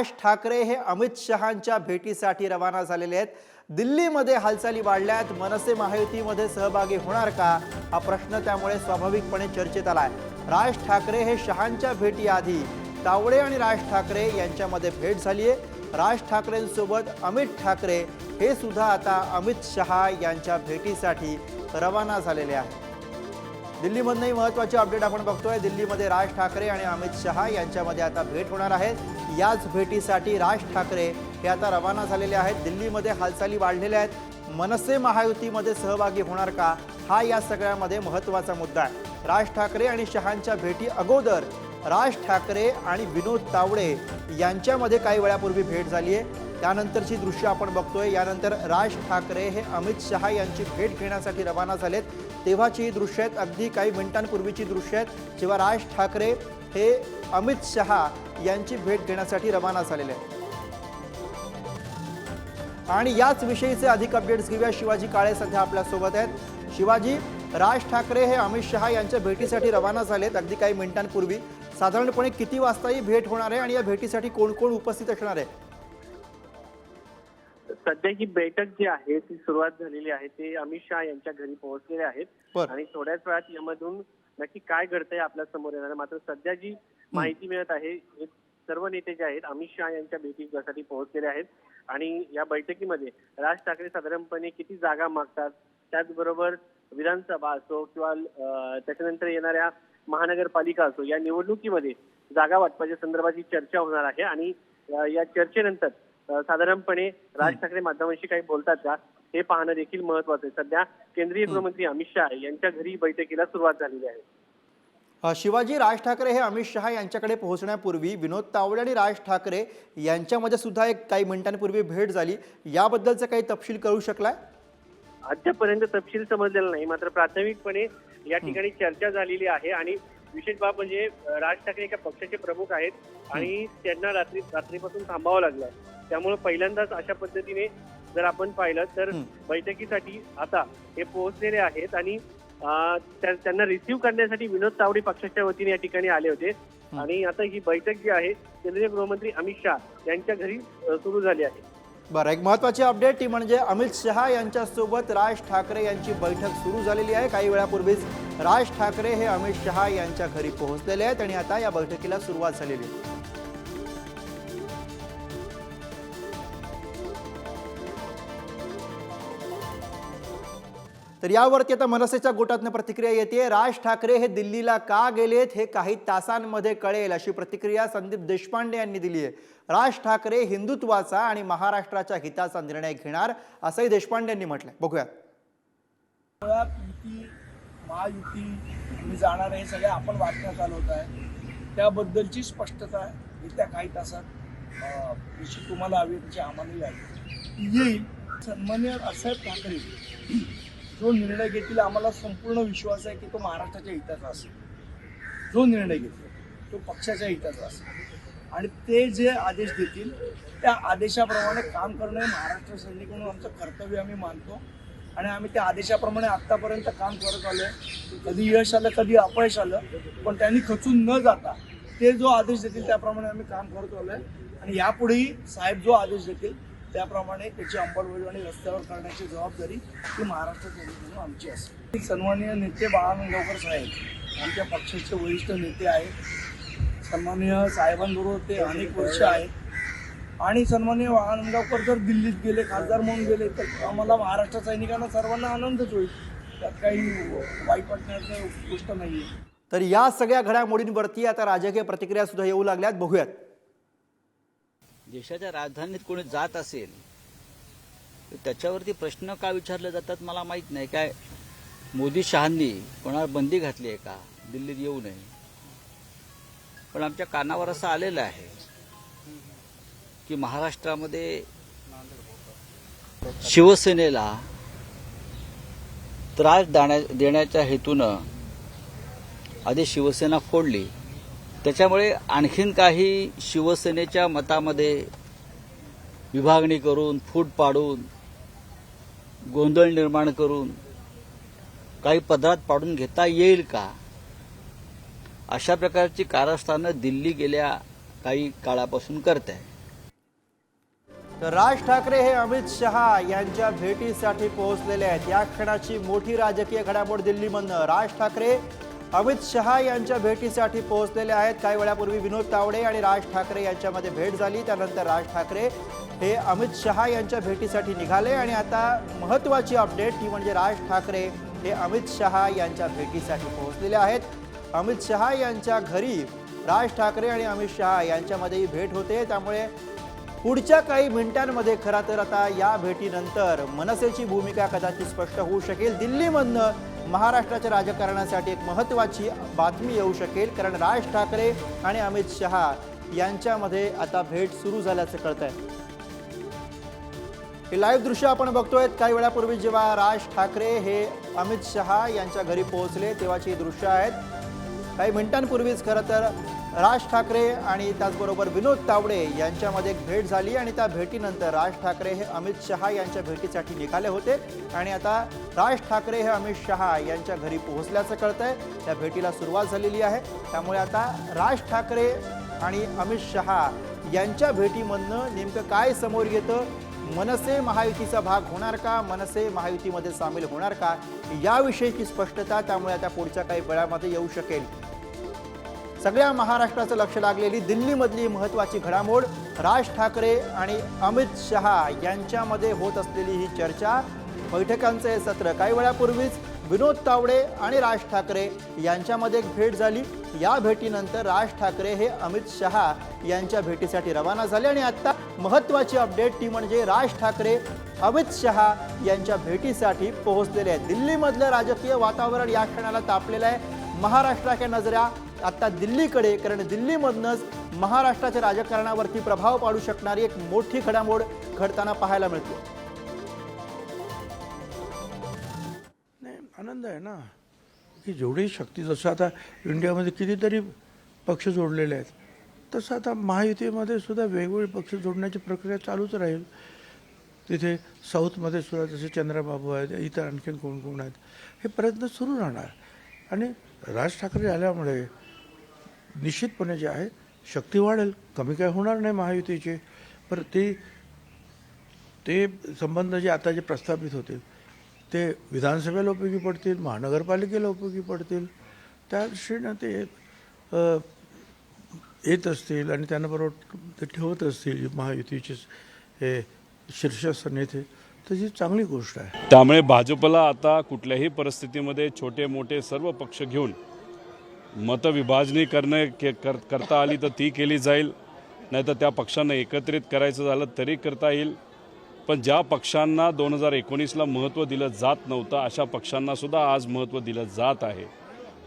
राज ठाकरे हे अमित शहांच्या भेटीसाठी रवाना झालेले आहेत. दिल्लीमध्ये हालचाली वाढल्यात. मनसे महायुतीमध्ये सहभागी होणार का? हा प्रश्न त्यामुळे स्वाभाविकपणे चर्चेत आलाय. राज ठाकरे हे शहांच्या भेटीआधी तावडे आणि राज ठाकरे यांच्यामध्ये भेट झाली आहे राज ठाकरेंसोबत अमित ठाकरे हे सुद्धा आता अमित शहा यांच्या भेटीसाठी रवाना झालेले आहेत. दिल्लीमधनंही महत्त्वाचे अपडेट आपण बघतोय. दिल्लीमध्ये राज ठाकरे आणि अमित शहा यांच्यामध्ये आता भेट होणार आहे. याच भेटीसाठी राज ठाकरे हे आता रवाना झालेले आहेत. दिल्लीमध्ये हालचाली वाढलेल्या आहेत. मनसे महायुतीमध्ये सहभागी होणार का? हा या सगळ्यामध्ये महत्त्वाचा मुद्दा आहे. राज ठाकरे आणि शहांच्या भेटी अगोदर राज ठाकरे आणि विनोद तावडे यांच्यामध्ये काही वेळापूर्वी भेट झाली आहे. त्यानंतरची दृश्य आपण बघतोय. यानंतर राज ठाकरे हे अमित शहा यांची भेट घेण्यासाठी रवाना झालेत. तेव्हाची ही दृश्य आहेत अगदी काही मिनिटांपूर्वीची दृश्य आहेत जेव्हा राज ठाकरे हे अमित शहा यांची भेट घेण्यासाठी रवाना झालेले आहेत. आणि याच विषयीचे अधिक अपडेट्स घेऊया. शिवाजी काळे सध्या आपल्यासोबत आहेत. शिवाजी राज ठाकरे हे अमित शहा यांच्या भेटीसाठी रवाना झालेत अगदी काही मिनिटांपूर्वी. साधारणपणे किती वाजता ही भेट होणार आहे आणि या भेटीसाठी कोण कोण उपस्थित असणार आहे? सध्या ही बैठक जी आहे ती सुरुवात झालेली आहे ते अमित शहा यांच्या घरी पोहोचलेले आहेत बरं. आणि थोड्याच वेळात यामधून नक्की काय घडतंय आपल्यासमोर येणार आहे. मात्र सध्या जी माहिती मिळत आहे हे सर्व नेते जे आहेत अमित शहा यांच्या भेटीसाठी पोहोचलेले आहेत आणि या बैठकीमध्ये राज ठाकरे साधारणपणे किती जागा मागतात त्याचबरोबर विधानसभा असो किंवा अं, त्याच्यानंतर येणाऱ्या महानगरपालिका असो या निवडणुकीमध्ये जागा वाटपाच्या संदर्भात ही चर्चा होणार आहे आणि अं, या चर्चेनंतर साधारणपणे राज ठाकरे माध्यमांशी काही बोलतात का? हे पाहणं देखील महत्वाचं आहे. सध्या केंद्रीय गृहमंत्री अमित शहा यांच्या घरी बैठकीला सुरुवात झालेली आहे. शिवाजी राज ठाकरे हे अमित शहा यांच्याकडे पोहोचण्यापूर्वी विनोद तावडे आणि राज ठाकरे यांच्यामध्ये सुद्धा एक काही मिनिटांपूर्वी भेट झाली. याबद्दलचा काही तपशील कळू शकलाय? अद्यापर्यंत तपशील समजलेला नाही. मात्र प्राथमिकपणे या ठिकाणी चर्चा झालेली आहे आणि विशेष बाब म्हणजे राज ठाकरे एका पक्षाचे प्रमुख आहेत आणि त्यांना रात्री रात्रीपासून थांबावं लागलं. त्यामुळे पहिल्यांदाच अशा पद्धतीने जर आपण पाहिलं तर. बैठकीसाठी आता हे पोहोचलेले आहेत आणि त्यांना रिसिव्ह करण्यासाठी विनोद तावडे पक्षाच्या वतीने या ठिकाणी आले होते. आणि आता ही बैठक जी आहे केंद्रीय गृहमंत्री अमित शहा यांच्या घरी सुरू झाली आहे. बरं एक महत्वाची अपडेट ती म्हणजे अमित शहा यांच्यासोबत राज ठाकरे यांची बैठक सुरू झालेली आहे. काही वेळापूर्वीच राज ठाकरे हे अमित शहा यांच्या घरी पोहोचलेले आहेत आणि आता या बैठकीला सुरुवात झालेली आहे. तर यावरती आता मनसेच्या गोटातनं प्रतिक्रिया येते. राज ठाकरे हे दिल्लीला का गेलेत हे काही तासांमध्ये कळेल अशी प्रतिक्रिया संदीप देशपांडे यांनी दिली आहे राज ठाकरे हिंदुत्वाचा आणि महाराष्ट्राच्या हिताचा निर्णय घेणार असंही देशपांडे यांनी म्हटलंय. बघूयात युती महायुती जाणार हे सगळ्या आपण बातम्या चालवत आहे त्याबद्दलची स्पष्टता येत्या काही तासात जशी तुम्हाला हवी तशी आम्हाला येईल. सन्मान्य असाहेब ठाकरे. जो निर्णय घेतील आम्हाला संपूर्ण विश्वास आहे की तो महाराष्ट्राच्या हिताचा असेल. जो निर्णय घेतील तो पक्षाच्या हिताचा असेल. आणि ते जे आदेश देतील त्या आदेशाप्रमाणे काम करणं हे महाराष्ट्र सैनिक म्हणून आमचं कर्तव्य आम्ही मानतो. आणि आम्ही त्या आदेशाप्रमाणे आत्तापर्यंत काम करत आलो कधी यश आलं कधी अपयश आलं पण त्यांनी खचून न जाता ते जो आदेश देतील त्याप्रमाणे आम्ही काम करत आहे. आणि यापुढेही साहेब जो आदेश देतील त्याप्रमाणे त्याची अंमलबजावणी रस्त्यावर करण्याची जबाबदारी ही महाराष्ट्र सैनिक म्हणून आमची असते. सन्माननीय नेते बाळानंदगावकर साहेब आमच्या पक्षाचे वरिष्ठ नेते आहेत. सन्माननीय साहेबांबरोबर ते अनेक वर्ष आहेत. आणि सन्माननीय आनंदगावकर जर दिल्लीत गेले खासदार म्हणून गेले तर आम्हाला महाराष्ट्र सैनिकांना सर्वांना आनंदच होईल. त्यात काही वाईट वाटण्याची गोष्ट नाही आहे तर या सगळ्या घडामोडींवरती आता राजकीय प्रतिक्रिया सुद्धा येऊ लागल्यात. बघूयात. देशाच्या राजधानीत कोणी जात असेल तर त्याच्यावरती प्रश्न का विचारले जातात मला माहीत नाही. काय मोदी शहांनी कोणावर बंदी घातली आहे का? दिल्लीत येऊ नये. पण आमच्या कानावर असं आलेलं आहे की महाराष्ट्रामध्ये शिवसेनेला त्रास देण्या- देण्याच्या हेतूनं आधी शिवसेना फोडली. त्याच्यामुळे आणखीन काही शिवसेनेच्या मतामध्ये विभागणी करून फूट पाडून गोंधळ निर्माण करून काही पदरात पाडून घेता येईल का? अशा प्रकारची कारस्थानं दिल्ली गेल्या काही काळापासून करत आहे तर राज ठाकरे हे अमित शहा यांच्या भेटीसाठी पोहोचलेले आहेत. या क्षणाची मोठी राजकीय घडामोड दिल्लीमधनं. राज ठाकरे अमित शहा यांच्या भेटीसाठी पोहोचलेले आहेत. काही वेळापूर्वी विनोद तावडे आणि राज ठाकरे यांच्यामध्ये भेट झाली. त्यानंतर राज ठाकरे हे अमित शहा यांच्या भेटीसाठी निघाले आणि आता महत्त्वाची अपडेट ती म्हणजे राज ठाकरे हे अमित शहा यांच्या भेटीसाठी पोहोचलेले आहेत. अमित शहा यांच्या घरी राज ठाकरे आणि अमित शहा यांच्यामध्येही भेट होते. त्यामुळे पुढच्या काही मिनिटांमध्ये खरा तर आता या भेटीनंतर मनसेची भूमिका कदाचित स्पष्ट होऊ शकेल. दिल्लीमधनं महाराष्ट्राच्या राजकारणासाठी एक महत्त्वाची बातमी येऊ शकेल कारण राज ठाकरे आणि अमित शहा यांच्यामध्ये आता भेट सुरू झाल्याचं कळत आहे हे लाईव्ह दृश्य आपण बघतोय. काही वेळापूर्वी जेव्हा राज ठाकरे हे अमित शहा यांच्या घरी पोहोचले तेव्हाची दृश्य आहेत. काही मिनिटांपूर्वीच खरं तर राज ठाकरे आणि त्याचबरोबर विनोद तावडे यांच्यामध्ये एक भेट झाली आणि त्या भेटीनंतर राज ठाकरे हे अमित शहा यांच्या भेटीसाठी निघाले होते. आणि आता राज ठाकरे हे अमित शहा यांच्या घरी पोहोचल्याचं कळतं आहे त्या भेटीला सुरुवात झालेली आहे. त्यामुळे आता राज ठाकरे आणि अमित शहा यांच्या भेटीमधनं नेमकं काय समोर येतं? मनसे महायुतीचा भाग होणार का? मनसे महायुतीमध्ये सामील होणार का? याविषयीची स्पष्टता त्यामुळे आता पुढच्या काही वेळामध्ये येऊ शकेल. सगळ्या महाराष्ट्राचं लक्ष लागलेली दिल्लीमधली महत्त्वाची घडामोड राज ठाकरे आणि अमित शहा यांच्यामध्ये होत असलेली ही चर्चा बैठकांचं हे सत्र काही वेळापूर्वीच विनोद तावडे आणि राज ठाकरे यांच्यामध्ये एक भेट झाली. या भेटीनंतर राज ठाकरे हे अमित शहा यांच्या भेटीसाठी रवाना झाले आणि आत्ता महत्त्वाची अपडेट ती म्हणजे राज ठाकरे अमित शहा यांच्या भेटीसाठी पोहोचलेले आहेत. दिल्लीमधलं राजकीय वातावरण या क्षणाला तापलेलं आहे. महाराष्ट्राच्या नजऱ्या आत्ता दिल्लीकडे कारण दिल्लीमधनंच महाराष्ट्राच्या राजकारणावरती प्रभाव पाडू शकणारी एक मोठी घडामोड घडताना पाहायला मिळते. नाही आनंद आहे ना. की जेवढी शक्ती जसं आता इंडियामध्ये कितीतरी पक्ष जोडलेले आहेत. तसं आता महायुतीमध्ये सुद्धा वेगवेगळे पक्ष जोडण्याची प्रक्रिया चालूच राहील. तिथे साऊथमध्ये सुद्धा जसे चंद्रबाबू आहेत इतर आणखीन कोण कोण आहेत हे प्रयत्न सुरू राहणार. आणि राज ठाकरे आल्यामुळे निश्चितपणे जे आहे शक्ती वाढेल. कमी काय होणार नाही महायुतीचे. पर ते ते संबंध जे आता जे प्रस्थापित होतील ते विधानसभेला उपयोगी पडतील महानगरपालिकेला उपयोगी पडतील. त्या दृष्टीनं ते अ, येत असतील आणि त्यांना बरोबर ते ठेवत असतील महायुतीचे हे शीर्षस्थ नेते तर ही चांगली गोष्ट आहे. त्यामुळे भाजपला आता कुठल्याही परिस्थितीमध्ये छोटे मोठे सर्व पक्ष घेऊन मतविभाजनी करणे के कर करता आली तर ती केली जाईल. नाही तर त्या पक्षांना एकत्रित करायचं झालं तरी करता येईल. पण ज्या पक्षांना दोन हजार एकोणीसला महत्त्व दिलं जात नव्हतं अशा पक्षांनासुद्धा आज महत्त्व दिलं जात आहे.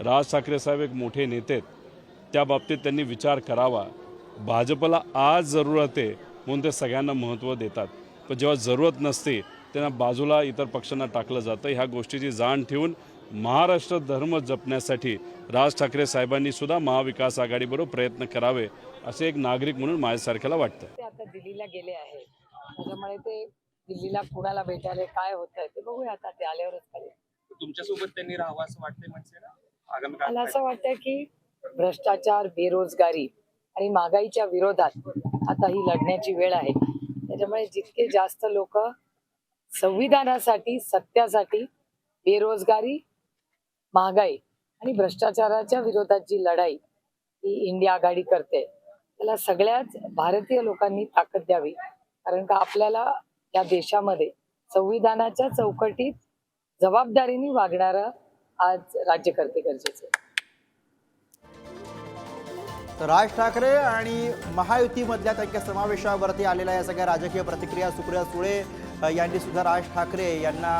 राज ठाकरे साहेब एक मोठे नेते आहेत. त्या बाबतीत त्यांनी विचार करावा. भाजपला आज जरूरत आहे म्हणून ते सगळ्यांना महत्त्व देतात. पण जेव्हा जरूरत नसते त्यांना बाजूला इतर पक्षांना टाकलं जातं. ह्या गोष्टीची जाण ठेवून महाराष्ट्र धर्म जपण्यासाठी राज ठाकरे साहेबांनी सुद्धा महाविकास आघाडीबरोबर प्रयत्न करावे असे एक नागरिक म्हणून माझ्यासारख्याला वाटतं. ते आता दिल्लीला गेले आहेत. त्याच्यामुळे ते दिल्लीला कुणाला भेटायला काय होतंय ते बघूया आता. ते आल्यावरच कळेल. तुमच्यासोबत त्यांनी राहावं असं वाटतंय म्हणजे ना? आगामी मला काळात असं वाटतं की भ्रष्टाचार बेरोजगारी आणि महागाईच्या विरोधात आता ही लढण्याची वेळ आहे. त्याच्यामुळे जितके जास्त लोक संविधानासाठी सत्यासाठी बेरोजगारी महागाई आणि भ्रष्टाचाराच्या विरोधात जी लढाई ही इंडिया आघाडी करते त्याला सगळ्याच भारतीय लोकांनी ताकद द्यावी. कारण का आपल्याला या देशामध्ये संविधानाच्या चौकटीत जबाबदारीने वागणारा आज राज्यकर्ते गरजेचे तर राज ठाकरे आणि महायुतीमधल्या त्यांच्या समावेशावरती आलेल्या या सगळ्या राजकीय प्रतिक्रिया सुप्रिया सुळे यांनी सुद्धा राज ठाकरे यांना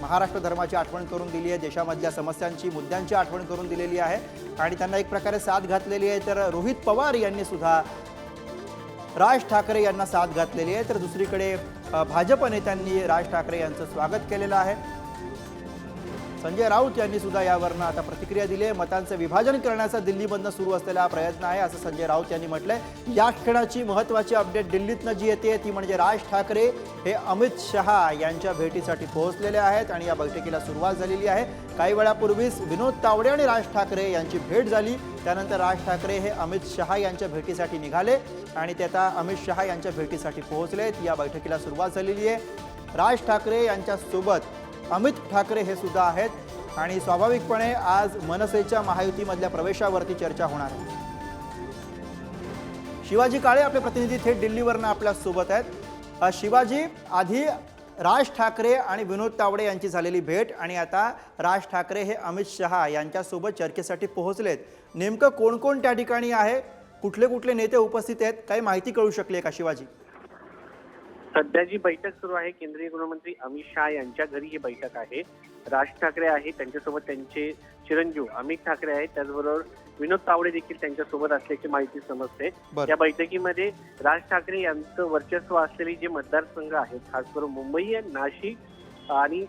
महाराष्ट्र धर्माची आठवण करून दिली आहे देशामधल्या समस्यांची मुद्द्यांची आठवण करून दिलेली आहे आणि त्यांना एक प्रकारे साथ घातलेली आहे. तर रोहित पवार यांनी सुद्धा राज ठाकरे यांना साथ घातलेली आहे. तर दुसरीकडे भाजप नेत्यांनी राज ठाकरे यांचं स्वागत केलेलं आहे. संजय राऊत यांनी सुद्धा यावरनं आता प्रतिक्रिया दिली आहे. मतांचं विभाजन करण्याचा दिल्लीमधनं सुरू असलेला हा प्रयत्न आहे असं संजय राऊत यांनी म्हटलंय. या क्षणाची महत्त्वाची अपडेट दिल्लीतनं जी येते ती म्हणजे राज ठाकरे हे अमित शहा यांच्या भेटीसाठी पोहोचलेले आहेत आणि या बैठकीला सुरुवात झालेली आहे. काही वेळापूर्वीच विनोद तावडे आणि राज ठाकरे यांची भेट झाली. त्यानंतर राज ठाकरे हे अमित शहा यांच्या भेटीसाठी निघाले आणि ते आता अमित शहा यांच्या भेटीसाठी पोहोचलेत. या बैठकीला सुरुवात झालेली आहे. राज ठाकरे यांच्यासोबत अमित ठाकरे हे सुद्धा आहेत आणि स्वाभाविकपणे आज मनसेच्या महायुतीमधल्या प्रवेशावरती चर्चा होणार आहे. शिवाजी काळे आपले प्रतिनिधी थेट दिल्लीवरनं आपल्यासोबत आहेत. शिवाजी आधी राज ठाकरे आणि विनोद तावडे यांची झालेली भेट आणि आता राज ठाकरे हे अमित शहा यांच्यासोबत चर्चेसाठी पोहोचलेत. नेमकं कोण कोण त्या ठिकाणी आहे? कुठले कुठले नेते उपस्थित आहेत? काही माहिती कळू शकली आहे का शिवाजी? सध्या जी बैठक सुरू आहे केंद्रीय गृहमंत्री अमित शहा यांच्या घरी ही बैठक आहे. राज ठाकरे आहे त्यांच्यासोबत त्यांचे चिरंजीव अमित ठाकरे आहेत. त्याचबरोबर विनोद तावडे देखील त्यांच्यासोबत असल्याची माहिती समजते. या बैठकीमध्ये राज ठाकरे यांचं वर्चस्व असलेले जे मतदारसंघ आहेत खास करून मुंबई नाशिक आणि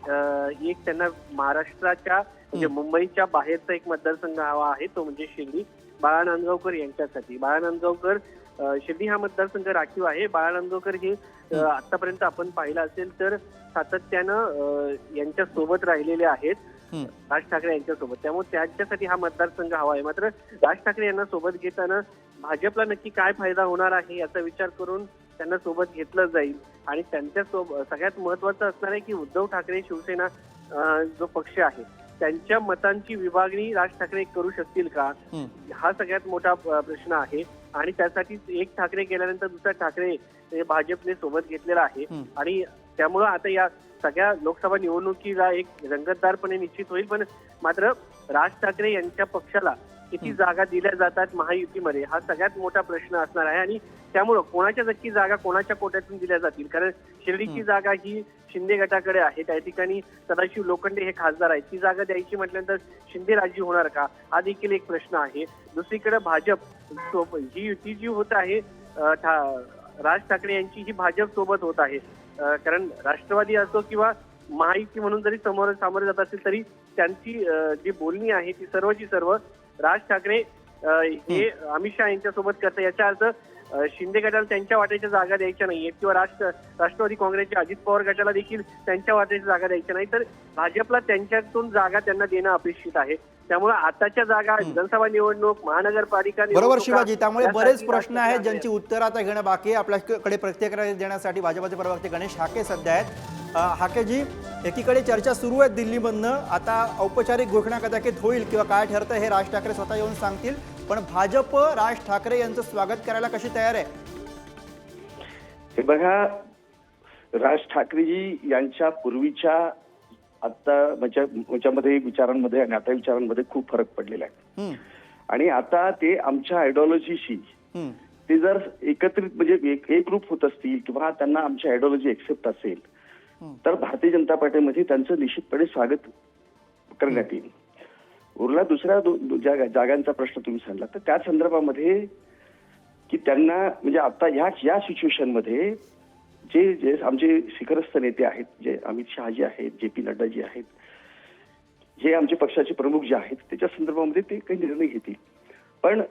एक त्यांना महाराष्ट्राच्या म्हणजे मुंबईच्या बाहेरचा एक मतदारसंघ हवा आहे तो म्हणजे शिर्डी. बाळा नांदगावकर यांच्यासाठी. बाळा नांदगावकर शिर्डी हा मतदारसंघ राखीव आहे. बाळा नांदगावकर हे आतापर्यंत आपण पाहिलं असेल तर सातत्यानं यांच्या सोबत राहिलेले आहेत. राज ठाकरे यांच्यासोबत. त्यामुळे त्यांच्यासाठी हा मतदारसंघ हवा आहे. मात्र राज ठाकरे यांना सोबत घेताना भाजपला नक्की काय फायदा होणार आहे याचा विचार करून त्यांना सोबत घेतलं जाईल. आणि त्यांच्यासोबत सगळ्यात महत्वाचं असणार आहे की उद्धव ठाकरे शिवसेना जो पक्ष आहे त्यांच्या मतांची विभागणी राज ठाकरे करू शकतील का? हं. सगळ्यात मोठा प्रश्न आहे. आणि त्यासाठी एक ठाकरे गेल्यानंतर दुसरा ठाकरे हे भाजपने सोबत घेतलेला आहे. आणि त्यामुळं आता या सगळ्या लोकसभा निवडणुकीला एक रंगतदारपणे निश्चित होईल पण मात्र राज ठाकरे यांच्या पक्षाला किती जागा दिल्या जातात महायुतीमध्ये हा सगळ्यात मोठा प्रश्न असणार आहे. आणि त्यामुळं कोणाच्या नक्की जागा कोणाच्या कोट्यातून दिल्या जातील? कारण शिर्डीची जागा ही शिंदे गटाकडे आहे. त्या ठिकाणी सदाशिव लोखंडे हे खासदार आहेत. ती जागा द्यायची म्हटल्यानंतर शिंदे राजी होणार का? हा देखील एक प्रश्न आहे. दुसरीकडे भाजप ही युती जी होत आहे राज ठाकरे यांची ही भाजप सोबत होत आहे. कारण राष्ट्रवादी असो किंवा महायुती म्हणून जरी समोर सामोरे जात असेल तरी त्यांची जी बोलणी आहे ती सर्वची सर्व राज ठाकरे हे अमित शहा यांच्यासोबत करतात. याचा अर्थ शिंदे गटाला त्यांच्या वाट्याच्या जागा द्यायच्या नाहीयेत किंवा राष्ट्र राष्ट्रवादी काँग्रेसच्या अजित पवार गटाला देखील त्यांच्या वाट्याच्या जागा द्यायच्या नाही तर भाजपला त्यांच्यातून जागा त्यांना देणं अपेक्षित आहे. त्यामुळे आताच्या जागा विधानसभा निवडणूक महानगरपालिका बरोबर शिवाजी त्यामुळे बरेच प्रश्न आहेत आहेत. ज्यांची उत्तर आता घेणं बाकी आहे. आपल्याकडे प्रतिक्रिया देण्यासाठी भाजपचे प्रवक्ते गणेश हाके सध्या आहेत. हाकेजी एकीकडे चर्चा सुरू आहे दिल्लीमधनं. आता औपचारिक घोषणा कदाचित होईल किंवा काय ठरतं हे राज ठाकरे स्वतः येऊन सांगतील. पण भाजप राज ठाकरे यांचं स्वागत करायला कशी तयार आहे? हे बघा राज ठाकरेजी यांच्या पूर्वीच्या आता याच्यामध्ये विचारांमध्ये आणि आता विचारांमध्ये खूप फरक पडलेला आहे. आणि आता ते आमच्या आयडिओलॉजीशी ते जर एकत्रित म्हणजे एक एकरूप होत असतील किंवा त्यांना आमची आयडिओलॉजी एक्सेप्ट असेल तर भारतीय जनता पार्टीमध्ये त्यांचं निश्चितपणे स्वागत करण्यात येईल. उरला दुसऱ्या जागा- जागांचा प्रश्न तुम्ही सांगला तर त्या संदर्भामध्ये की त्यांना म्हणजे आता ह्या या सिच्युएशनमध्ये जे जे आमचे शिखरस्थ नेते आहेत जे अमित शहाजी आहेत जे पी नड्डाजी आहेत जे आमचे पक्षाचे प्रमुख जे आहेत त्याच्या संदर्भामध्ये ते काही निर्णय घेतील. पण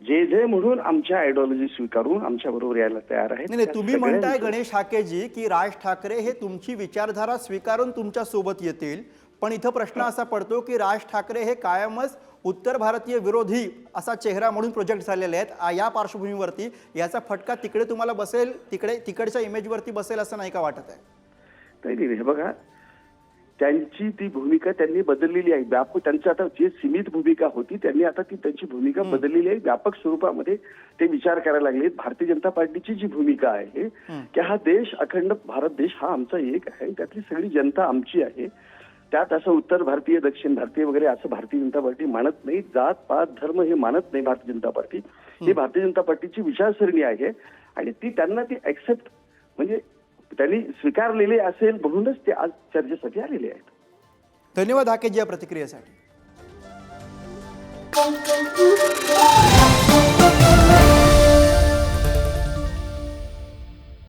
जे जे म्हणून आमच्या आयडिओलॉजी स्वीकारून आमच्या बरोबर यायला तयार त्या तुम्ही म्हणताय गणेश हाकेजी की राज ठाकरे हे तुमची विचारधारा स्वीकारून तुमच्यासोबत येतील. पण इथं प्रश्न असा पडतो की राज ठाकरे हे कायमच उत्तर भारतीय विरोधी असा चेहरा म्हणून प्रोजेक्ट झालेले आहेत. या पार्श्वभूमीवरती याचा फटका तिकडे तुम्हाला बसेल तिकडे तिकडच्या इमेजवरती बसेल असं नाही का वाटत आहे? नाही नाही, हे बघा त्यांची ती भूमिका त्यांनी बदललेली आहे. व्यापक त्यांची आता जी सीमित भूमिका होती त्यांनी आता ती त्यांची भूमिका बदललेली आहे. व्यापक स्वरूपामध्ये ते विचार करायला लागले भारतीय जनता पार्टीची जी भूमिका आहे की हा देश अखंड भारत देश हा आमचा एक आहे. त्यातली सगळी जनता आमची आहे. त्यात असं उत्तर भारतीय दक्षिण भारतीय वगैरे असं भारतीय जनता पार्टी मानत नाही. जात पात धर्म हे मानत नाही भारतीय जनता पार्टी. ही भारतीय जनता पार्टीची विचारसरणी आहे आणि ती त्यांना ती एक्सेप्ट म्हणजे त्यांनी स्वीकारलेली असेल म्हणूनच ते आज चर्चेसाठी आलेले आहेत. धन्यवाद हाकेजी या प्रतिक्रियेसाठी.